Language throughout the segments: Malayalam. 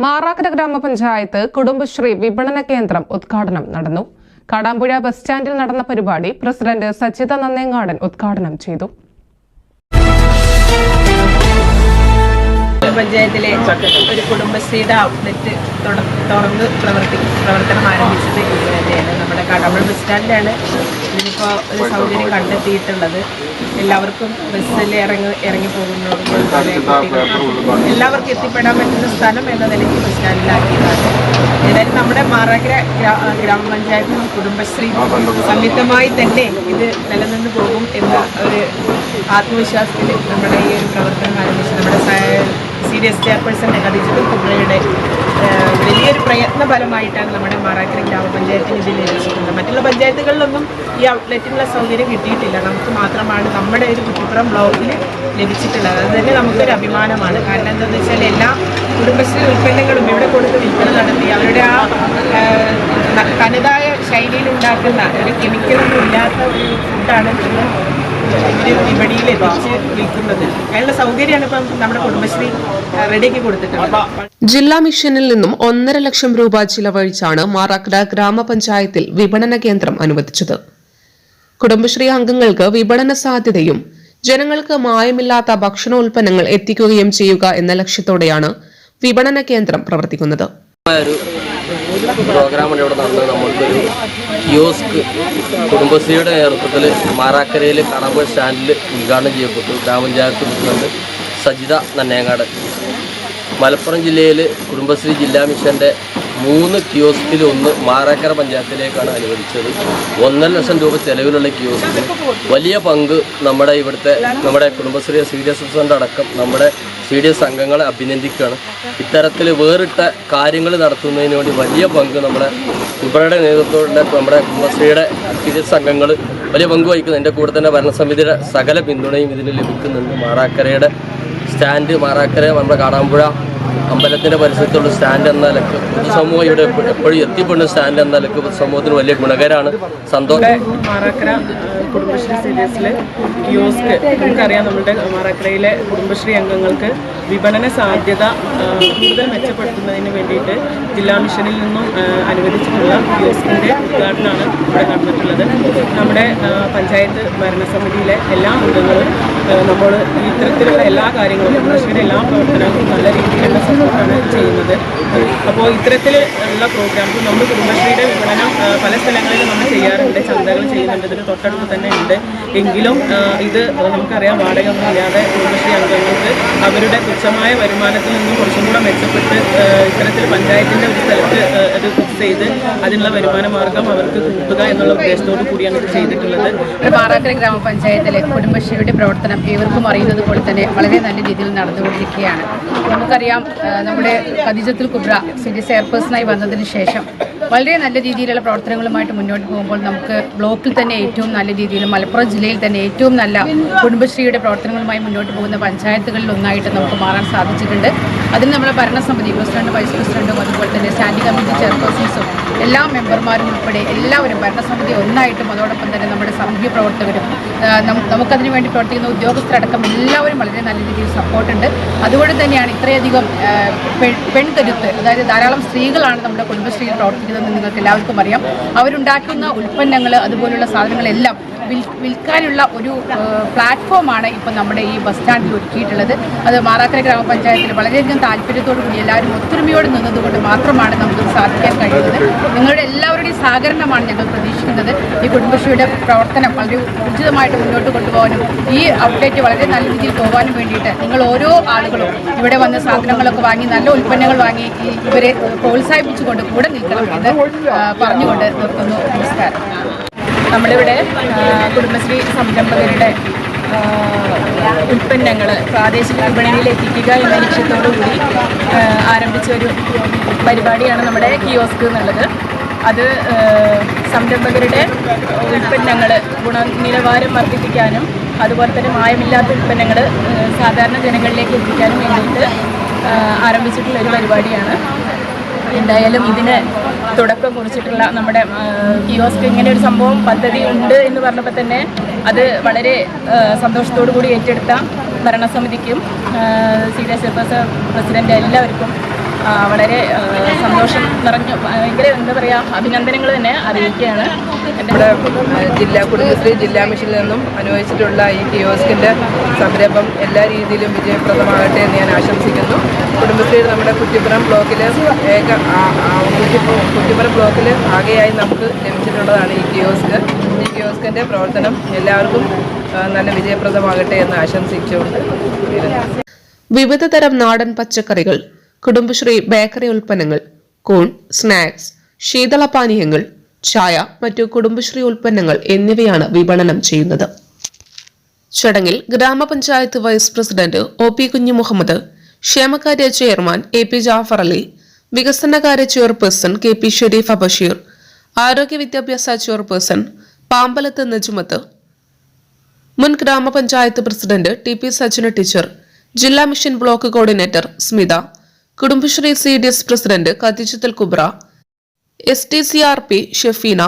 മാറാക്കര ഗ്രാമപഞ്ചായത്ത് കുടുംബശ്രീ വിപണന കേന്ദ്രം ഉദ്ഘാടനം നടന്നു. കാടാമ്പുഴ ബസ് സ്റ്റാൻഡിൽ നടന്ന പരിപാടി പ്രസിഡന്റ് സച്ചിത നന്നേങ്ങാടൻ ഉദ്ഘാടനം ചെയ്തു. പഞ്ചായത്തിലെ ഒരു കുടുംബശ്രീയുടെ ഔട്ട്ലെറ്റ് തുറ- തുറന്ന് പ്രവർത്തി പ്രവർത്തനം ആരംഭിച്ചത് ഇത് തന്നെയാണ് നമ്മുടെ കടമ്പൾ ബസ് സ്റ്റാൻഡിലാണ് ഇതിനിപ്പോൾ ഒരു സൗകര്യം കണ്ടെത്തിയിട്ടുള്ളത്. എല്ലാവർക്കും ബസ്സിൽ ഇറങ്ങി ഇറങ്ങി പോകുന്നവർക്ക് എല്ലാവർക്കും എത്തിപ്പെടാൻ പറ്റുന്ന സ്ഥലം എന്ന നിലയ്ക്ക് ബസ് സ്റ്റാൻഡിലാക്കിയതാണ്. ഏതായാലും നമ്മുടെ മാറാഗ്ര ഗ്രാ- ഗ്രാമപഞ്ചായത്തും കുടുംബശ്രീ സംയുക്തമായി തന്നെ ഇത് നിലനിന്ന് പോകും എന്ന ഒരു ആത്മവിശ്വാസത്തിൽ നമ്മുടെ ഈ ഒരു പ്രവർത്തനം ആരംഭിച്ചു. നമ്മുടെ C D S chairperson Khadeejathul കുബ്രയുടെ വലിയൊരു പ്രയത്ന ഫലമായിട്ടാണ് നമ്മുടെ മാറാക്കര ഗ്രാമപഞ്ചായത്തിന് ഇത് ലഭിച്ചിട്ടുള്ളത് മറ്റുള്ള പഞ്ചായത്തുകളിലൊന്നും ഈ ഔട്ട്ലെറ്റിനുള്ള സൗകര്യം കിട്ടിയിട്ടില്ല. നമുക്ക് മാത്രമാണ് നമ്മുടെ ഒരു കുറ്റിപ്പുറം ബ്ലോക്കിൽ ലഭിച്ചിട്ടുള്ളത്. അത് തന്നെ നമുക്കൊരു അഭിമാനമാണ്. കാരണം എന്താണെന്ന് വെച്ചാൽ എല്ലാ കുടുംബശ്രീ ഉൽപ്പന്നങ്ങളും ഇവിടെ കൊടുത്ത് വിൽപ്പന നടത്തി അവരുടെ ആ തനതായ ശൈലിയിൽ ഉണ്ടാക്കുന്ന ഒരു കെമിക്കലൊന്നും ഇല്ലാത്ത ഒരു ഫുഡാണ് വിപണിയിൽ എത്തിച്ച് വിൽക്കുന്നത് അതിനുള്ള സൗകര്യമാണ് ഇപ്പം നമ്മുടെ കുടുംബശ്രീ ആ, റെഡിയാക്കി കൊടുത്തിട്ടുള്ളത്. ജില്ലാ മിഷനിൽ നിന്നും ഒന്നര ലക്ഷം രൂപ ചിലവഴിച്ചാണ് മാറാക്കട ഗ്രാമപഞ്ചായത്തിൽ വിപണന കേന്ദ്രം അനുവദിച്ചത്. കുടുംബശ്രീ അംഗങ്ങൾക്ക് വിപണന സാധ്യതയും ജനങ്ങൾക്ക് മായമില്ലാത്ത ഭക്ഷണോൽപ്പന്നങ്ങൾ എത്തിക്കുകയും ചെയ്യുക എന്ന ലക്ഷ്യത്തോടെയാണ് വിപണന കേന്ദ്രം പ്രവർത്തിക്കുന്നത്. പ്രോഗ്രാമാണ് ഇവിടെ നടന്നത് നമ്മൾക്കൊരു യോസ്ക് കുടുംബശ്രീയുടെ നേതൃത്വത്തിൽ മാറാക്കരയിൽ കടമ്പ സ്റ്റാൻഡിൽ ഉദ്ഘാടനം ചെയ്യപ്പെട്ടു. ഗ്രാമപഞ്ചായത്ത് പ്രസിഡന്റ് സജിത നന്നേങ്ങാട്. മലപ്പുറം ജില്ലയിൽ കുടുംബശ്രീ ജില്ലാ മിഷന്റെ മൂന്ന് കിയോസ്കിൽ ഒന്ന് മാറാക്കര പഞ്ചായത്തിലേക്കാണ് അനുവദിച്ചത്. ഒന്നര ലക്ഷം രൂപ ചെലവിലുള്ള കിയോസ്കിൽ വലിയ പങ്ക് നമ്മുടെ ഇവിടുത്തെ നമ്മുടെ കുടുംബശ്രീ സി ഡി എസ് അടക്കം നമ്മുടെ സി ഡി എസ് അംഗങ്ങളെ അഭിനന്ദിക്കുകയാണ്. ഇത്തരത്തിൽ വേറിട്ട കാര്യങ്ങൾ നടത്തുന്നതിന് വേണ്ടി വലിയ പങ്ക് നമ്മുടെ ഇവരുടെ നേതൃത്വത്തിലെ നമ്മുടെ കുടുംബശ്രീയുടെ സി ഡി എസ് അംഗങ്ങൾ വലിയ പങ്ക് വഹിക്കുന്നു. എന്റെ കൂടെ തന്നെ ഭരണസമിതിയുടെ സകല പിന്തുണയും ഇതിന് ലഭിക്കുന്നുണ്ട്. മാറാക്കരയുടെ സ്റ്റാൻഡ് മാറാക്കര നമ്മുടെ കാടാമ്പുഴ അമ്പലത്തിന്റെ പരിസരത്തുള്ള സ്റ്റാൻഡ് എന്ന നിലയ്ക്ക് പൊതുസമൂഹം ഇവിടെ എപ്പ- എപ്പോഴും എത്തിപ്പെടുന്ന സ്റ്റാൻഡ് എന്ന നിലയ്ക്ക് പൊതുസമൂഹത്തിന് വലിയ ഗുണകരമാണ് സന്തോഷം. മാറാക്കര കുടുംബശ്രീ സീരീസിലെ കിയോസ്ക്. നമുക്കറിയാം നമ്മുടെ മാറാക്കരയിലെ കുടുംബശ്രീ അംഗങ്ങൾക്ക് വിപണന സാധ്യത കൂടുതൽ മെച്ചപ്പെടുത്തുന്നതിന് വേണ്ടിയിട്ട് ജില്ലാ മിഷനിൽ നിന്നും അനുവദിച്ചിട്ടുള്ള കിയോസ്കിന്റെ ഉദ്ഘാടനമാണ് ഇവിടെ നടന്നിട്ടുള്ളത്. നമ്മുടെ പഞ്ചായത്ത് ഭരണസമിതിയിലെ എല്ലാ അംഗങ്ങളും നമ്മൾ ഇത്തരത്തിലുള്ള എല്ലാ കാര്യങ്ങളും കൃഷിയുടെ എല്ലാ പ്രവർത്തനങ്ങളും നല്ല രീതിയിലുള്ള സപ്പോർട്ടാണ് ചെയ്യുന്നത്. അപ്പോൾ ഇത്തരത്തിലുള്ള പ്രോഗ്രാംസ് നമ്മൾ കുടുംബശ്രീയുടെ വിപണനം പല സ്ഥലങ്ങളിലും നമ്മൾ ചെയ്യാറുണ്ട് ചന്തകൾ ചെയ്യുന്നുണ്ട് ഇതിന് തൊട്ടടുത്ത് തന്നെ ഉണ്ട്. എങ്കിലും ഇത് നമുക്കറിയാം വാടകയൊന്നും ഇല്ലാതെ കുടുംബശ്രീ അംഗങ്ങൾക്ക് അവരുടെ തുച്ഛമായ വരുമാനത്തിൽ നിന്നും കുറച്ചും കൂടെ മെച്ചപ്പെട്ട് ഇത്തരത്തിൽ പഞ്ചായത്തിന്റെ ഒരു സ്ഥലത്ത് അത് ഫിക്സ് ചെയ്ത് അതിനുള്ള വരുമാന മാർഗം അവർക്ക് കൂട്ടുക എന്നുള്ള ഉദ്ദേശത്തോടു കൂടിയാണ് ഇത് ചെയ്തിട്ടുള്ളത്. പാറാക്കര ഗ്രാമപഞ്ചായത്തിലെ കുടുംബശ്രീയുടെ പ്രവർത്തനം ഏവർക്കും അറിയുന്നത് പോലെ തന്നെ വളരെ നല്ല രീതിയിൽ നടന്നുകൊണ്ടിരിക്കുകയാണ്. നമുക്കറിയാം നമ്മുടെ ഖദീജത്തുൽ കുബ്ര സിറ്റി ചെയർപേഴ്സണായി വന്നതിന് ശേഷം വളരെ നല്ല രീതിയിലുള്ള പ്രവർത്തനങ്ങളുമായിട്ട് മുന്നോട്ട് പോകുമ്പോൾ നമുക്ക് ബ്ലോക്കിൽ തന്നെ ഏറ്റവും നല്ല രീതിയിൽ മലപ്പുറം ജില്ലയിൽ തന്നെ ഏറ്റവും നല്ല കുടുംബശ്രീയുടെ പ്രവർത്തനങ്ങളുമായി മുന്നോട്ട് പോകുന്ന പഞ്ചായത്തുകളിൽ ഒന്നായിട്ട് നമുക്ക് മാറാൻ സാധിച്ചിട്ടുണ്ട്. അതിന് നമ്മുടെ ഭരണസമിതി പ്രസിഡന്റ് വൈസ് പ്രസിഡന്റും അതുപോലെ തന്നെ സ്റ്റാൻഡിംഗ് കമ്മിറ്റി ചെയർപേഴ്സൺസും എല്ലാ മെമ്പർമാരും ഉൾപ്പെടെ എല്ലാവരും ഭരണസമിതി ഒന്നായിട്ടും അതോടൊപ്പം തന്നെ നമ്മുടെ സാമൂഹ്യ പ്രവർത്തകരും നമുക്കതിനു വേണ്ടി പ്രവർത്തിക്കുന്ന ഉദ്യോഗസ്ഥരടക്കം എല്ലാവരും വളരെ നല്ല രീതിയിൽ സപ്പോർട്ടുണ്ട് അതുകൊണ്ട് തന്നെയാണ് ഇത്രയധികം പെൺകരുത്ത് അതായത് ധാരാളം സ്ത്രീകളാണ് നമ്മുടെ കുടുംബശ്രീയിൽ പ്രവർത്തിക്കുന്നതെന്ന് നിങ്ങൾക്ക് എല്ലാവർക്കും അറിയാം. അവരുണ്ടാക്കുന്ന ഉൽപ്പന്നങ്ങൾ അതുപോലുള്ള സാധനങ്ങളെല്ലാം വിൽക്കാനുള്ള ഒരു പ്ലാറ്റ്ഫോമാണ് ഇപ്പോൾ നമ്മുടെ ഈ ബസ് സ്റ്റാൻഡിൽ ഒരുക്കിയിട്ടുള്ളത്. അത് മാറാക്കര ഗ്രാമപഞ്ചായത്തിൽ വളരെയധികം താല്പര്യത്തോടു കൂടി എല്ലാവരും ഒത്തൊരുമയോട് നിന്നതുകൊണ്ട് മാത്രമാണ് നമുക്ക് സാധിക്കാൻ കഴിയുന്നത്. നിങ്ങളുടെ എല്ലാവരുടെയും സഹകരണമാണ് ഞങ്ങൾ പ്രതീക്ഷിക്കുന്നത്. ഈ കുടുംബശ്രീയുടെ പ്രവർത്തനം വളരെ ഊർജിതമായിട്ട് മുന്നോട്ട് കൊണ്ടുപോകാനും ഈ അപ്ഡേറ്റ് വളരെ നല്ല രീതിയിൽ പോകാനും വേണ്ടിയിട്ട് നിങ്ങൾ ഓരോ ആളുകളും ഇവിടെ വന്ന് സാധനങ്ങളൊക്കെ വാങ്ങി നല്ല ഉൽപ്പന്നങ്ങൾ വാങ്ങി ഇവരെ പ്രോത്സാഹിപ്പിച്ചുകൊണ്ട് കൂടെ നിൽക്കണം എന്ന് പറഞ്ഞുകൊണ്ട് നിർത്തുന്നു. നമസ്കാരം. നമ്മളിവിടെ ഇവിടെ കുടുംബശ്രീ സംരംഭകരുടെ ഉൽപ്പന്നങ്ങൾ പ്രാദേശിക വിപണിയിൽ എത്തിക്കുക എന്ന ലക്ഷ്യത്തോടു കൂടി ആരംഭിച്ച ഒരു പരിപാടിയാണ് നമ്മുടെ കിയോസ്ക് എന്നുള്ളത്. അത് സംരംഭകരുടെ ഉൽപ്പന്നങ്ങൾ ഗുണനിലവാരം വർദ്ധിപ്പിക്കാനും അതുപോലെ തന്നെ മായമില്ലാത്ത ഉൽപ്പന്നങ്ങൾ സാധാരണ ജനങ്ങളിലേക്ക് എത്തിക്കാനും വേണ്ടിയിട്ട് ആരംഭിച്ചിട്ടുള്ള ഒരു പരിപാടിയാണ്. എന്തായാലും ഇതിന് തുടക്കം കുറിച്ചിട്ടുള്ള നമ്മുടെ കിയോസ്ക് ഇങ്ങനെ ഒരു സംഭവം പദ്ധതി ഉണ്ട് എന്ന് പറഞ്ഞപ്പോൾ തന്നെ അത് വളരെ സന്തോഷത്തോടു കൂടി ഏറ്റെടുത്ത ഭരണസമിതിക്കും C D S F S president എല്ലാവർക്കും വളരെ സന്തോഷം നിറഞ്ഞു. ഭയങ്കര എന്താ പറയുക അഭിനന്ദനങ്ങൾ തന്നെ അറിയിക്കുകയാണ്. നമ്മുടെ ജില്ലാ കുടുംബശ്രീ ജില്ലാ മിഷനിൽ നിന്നും അനുവദിച്ചിട്ടുള്ള ഈ കിയോസ്കിന്റെ സംരംഭം എല്ലാ രീതിയിലും വിജയപ്രദമാകട്ടെ എന്ന് ഞാൻ ആശംസിക്കുന്നു. കുടുംബശ്രീ നമ്മുടെ കുറ്റിപ്പുറം ബ്ലോക്കിൽ ഏക കുറ്റിപ്പുറം ബ്ലോക്കിൽ ആകെയായി നമുക്ക് ലഭിച്ചിട്ടുള്ളതാണ് ഈ കിയോസ്ക്. ഈ കിയോസ്കിന്റെ പ്രവർത്തനം എല്ലാവർക്കും നല്ല വിജയപ്രദമാകട്ടെ എന്ന് ആശംസിച്ചുകൊണ്ട് വിവിധതരം വിവിധ തരം നാടൻ പച്ചക്കറികൾ കുടുംബശ്രീ ബേക്കറി ഉൽപ്പന്നങ്ങൾ കൂൺ സ്നാക്സ് ശീതളപാനീയങ്ങൾ ചായ മറ്റു കുടുംബശ്രീ ഉൽപ്പന്നങ്ങൾ എന്നിവയാണ് വിപണനം ചെയ്യുന്നത്. ചടങ്ങിൽ ഗ്രാമപഞ്ചായത്ത് vice president O P Kunju Muhammad ക്ഷേമകാര്യ chairman A P Jafar Ali വികസനകാര്യ chairperson K P Shareef Abasheer ആരോഗ്യ വിദ്യാഭ്യാസ ചെയർപേഴ്സൺ പാമ്പലത്ത് നജുമത്ത് മുൻ ഗ്രാമപഞ്ചായത്ത് president T P Sachina teacher ജില്ലാ mission block coordinator Smitha Kudumbashree C D S president കത്തിച്ചുത്തൽ Kubra S T C R P Shefeena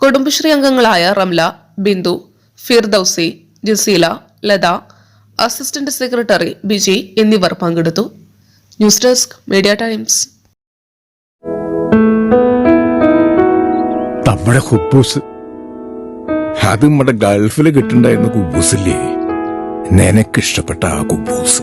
Kudumbashree അംഗങ്ങളായ റംല ബിന്ദു ഫിർദൌസി ജസീല ലത അസിസ്റ്റന്റ് സെക്രട്ടറി ബിജി എന്നിവർ പങ്കെടുത്തു. News desk media times. നമ്മുടെ ഹുബൂസ്. അത് നമ്മുടെ ഗൾഫിൽ കിട്ടുണ്ടായിരുന്ന കുബൂസില്ലേ? നിനക്കിഷ്ടപ്പെട്ട ആ കുബൂസ്.